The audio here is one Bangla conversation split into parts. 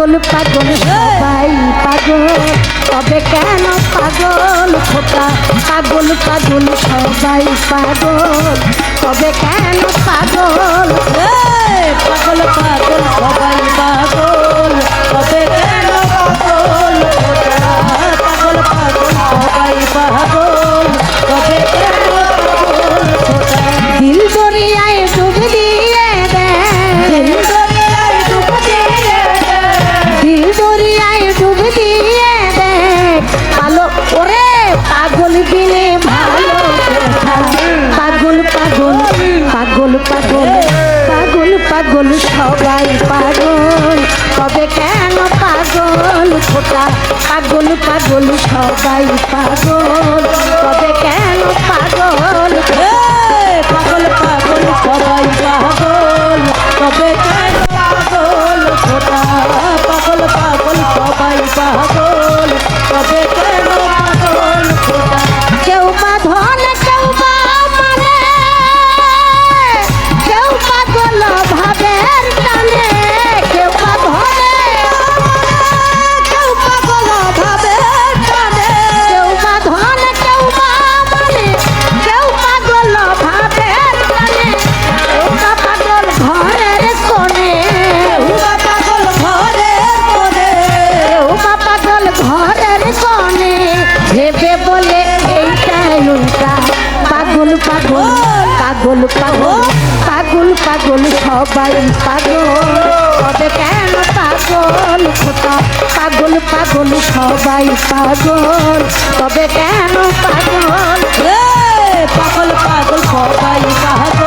পাগল পাগল, সবাই পাগল। তবে কেন পাগল খোকা? পাগল পাগল, সবাই পাগল। তবে কেন পাগল? পাগল পাগল, সবাই পাগল। তবে কেন পাগল পাগল পাগল, সবাই পাগল। পাগল, সবাই পাগল। তবে কেন পাগল? খোকা পাগল পাগল, সবাই পাগল। তবে কেন পাগল? পাগল পাগল। পাগল খোতা পাগল পাগল সবাই পাগল। তবে কেন পাগল? পাগল পাগল সবাই পাগল।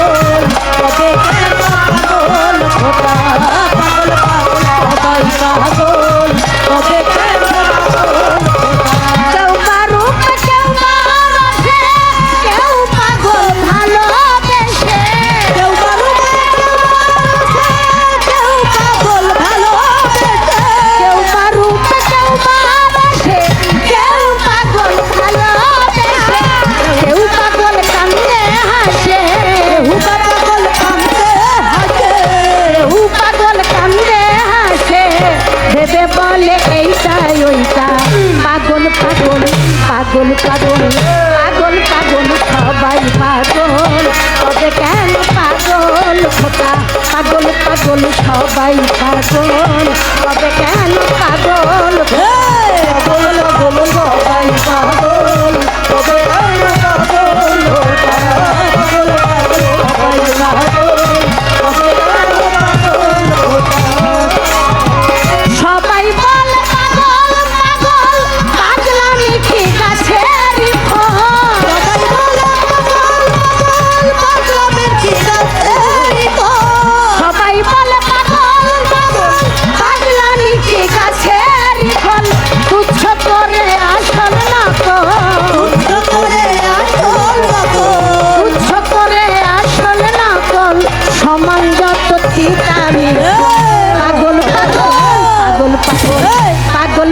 পাগল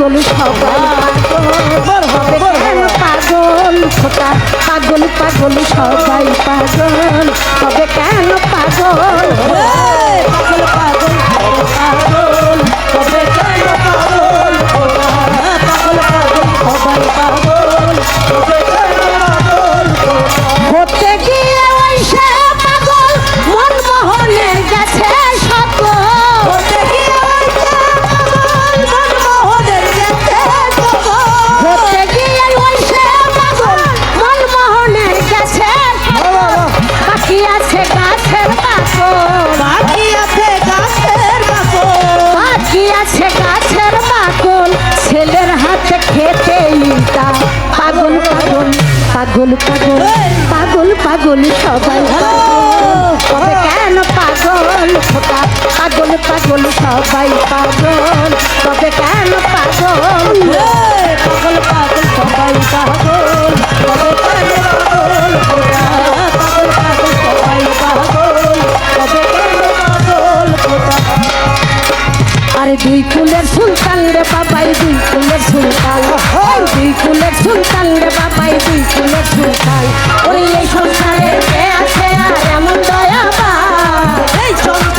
পাগল সবাই পাগল। হ্যাঁ, খোকা পাগল পাগল সবাই পাগল। হবে কেন পাগল পাগল পাগল। পাগল পাগল পাগল সবাই পাগল। কেন পাগল খোকা? পাগল পাগল সবাই পাগল। তবে কেন পাগল? পাগল পাগল সবাই পাগল। পাগল? আর দুই ফুলের সুলতান রে বাবাই দুই ফুলের সুলতান। আর দুই ফুলের সুলতান রে বাবাই দুই ফুলের সুলতান। ওই এই সংসারে কে আছে আর এমন দয়া বা এই সংসারে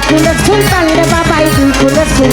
ফুলের ফুল তালে বাবাই দুই ফুলের ফুল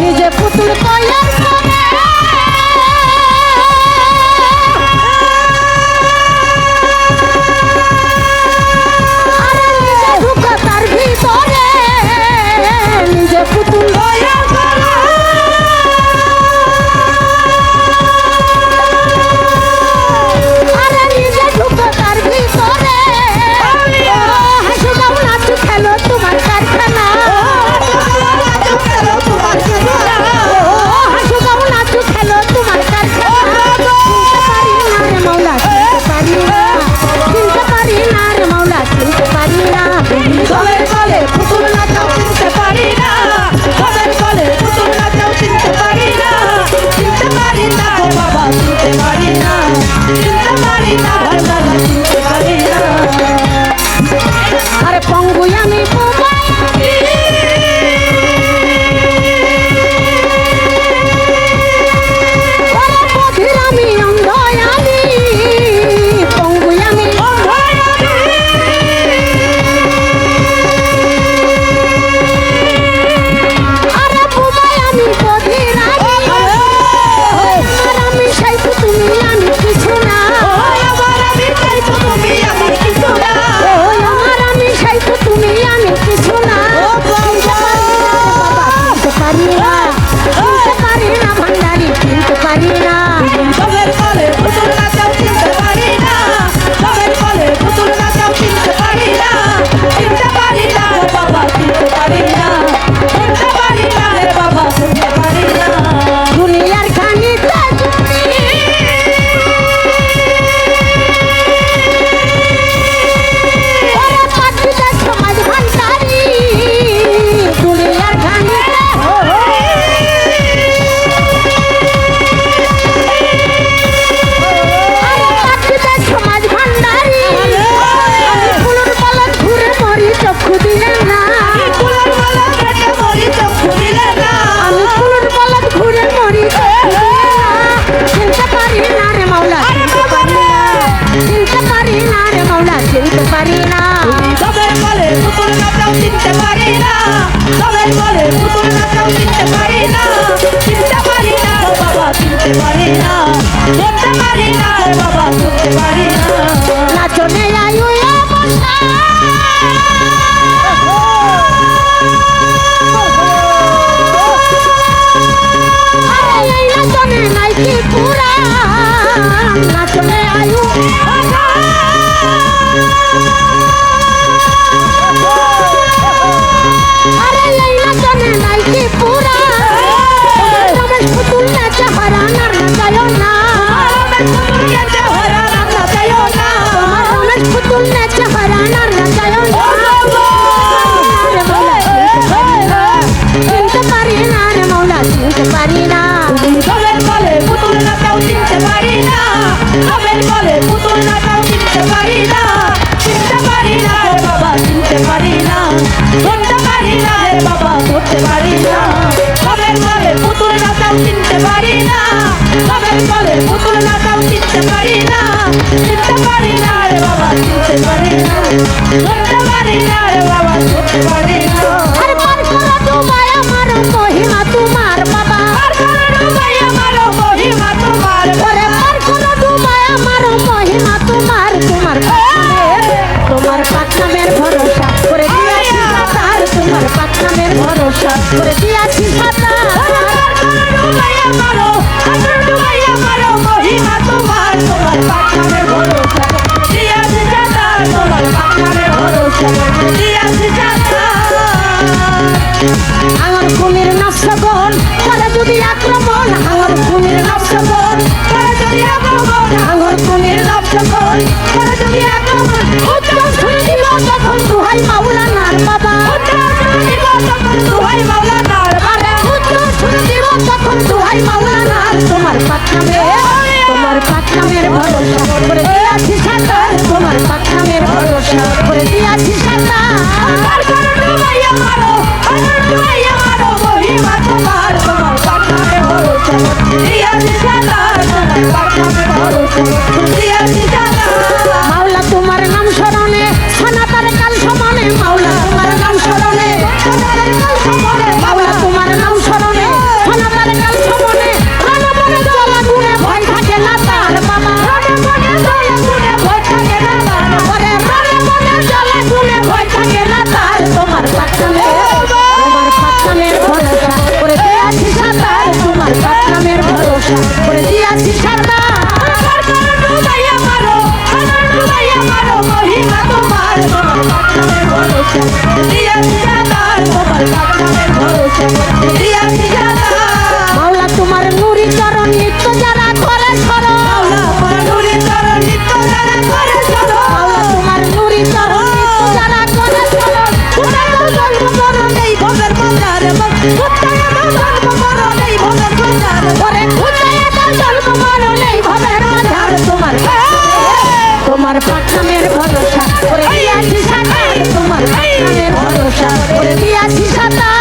নিজে পুতুল কয়া চিনতে পারি না তবে বলে পুতুল নামটাও চিনতে পারি না তবে বলে পুতুল নামটাও চিনতে পারি না চিনতে পারি না বাবা চিনতে পারি না চিনতে পারি না বাবা চিনতে পারি না নাচনে আয়ু নাইকি পুরা। নাচনে আয়ু 对不 চিনতে পারি না। তবে বলে পুতুল নাটক চিনতে পারি না। চিনতে পারি না রে বাবা চিনতে পারি না। চিনতে পারি না রে বাবা চিনতে পারি না। আর পার করো তোমার আমার মহিমা তোমার বাবা। পার করো তোমার আমার মহিমা তোমার ওরে পার করো তোমার আমার মহিমা তোমার তোমার তোমার পাটনামের ভরসা করে দিয়াছি তার তোমার পাটনামের ভরসা করে দিয়াছি তার তোমার তোমার পাঠানের বড়। দিয়া দিতে তার Thank you.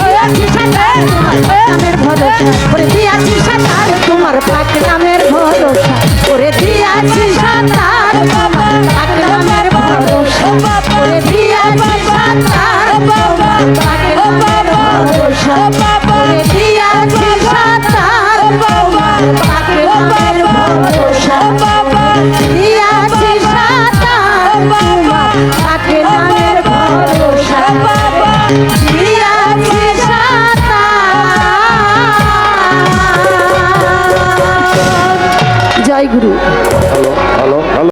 দিয়াছি সাঁতার তোমার নামের ভরসা। ওরে দিয়াছি সাঁতার, তোমার পাক নামের ভরসা। ওরে দিয়াছি সাঁতার Guru.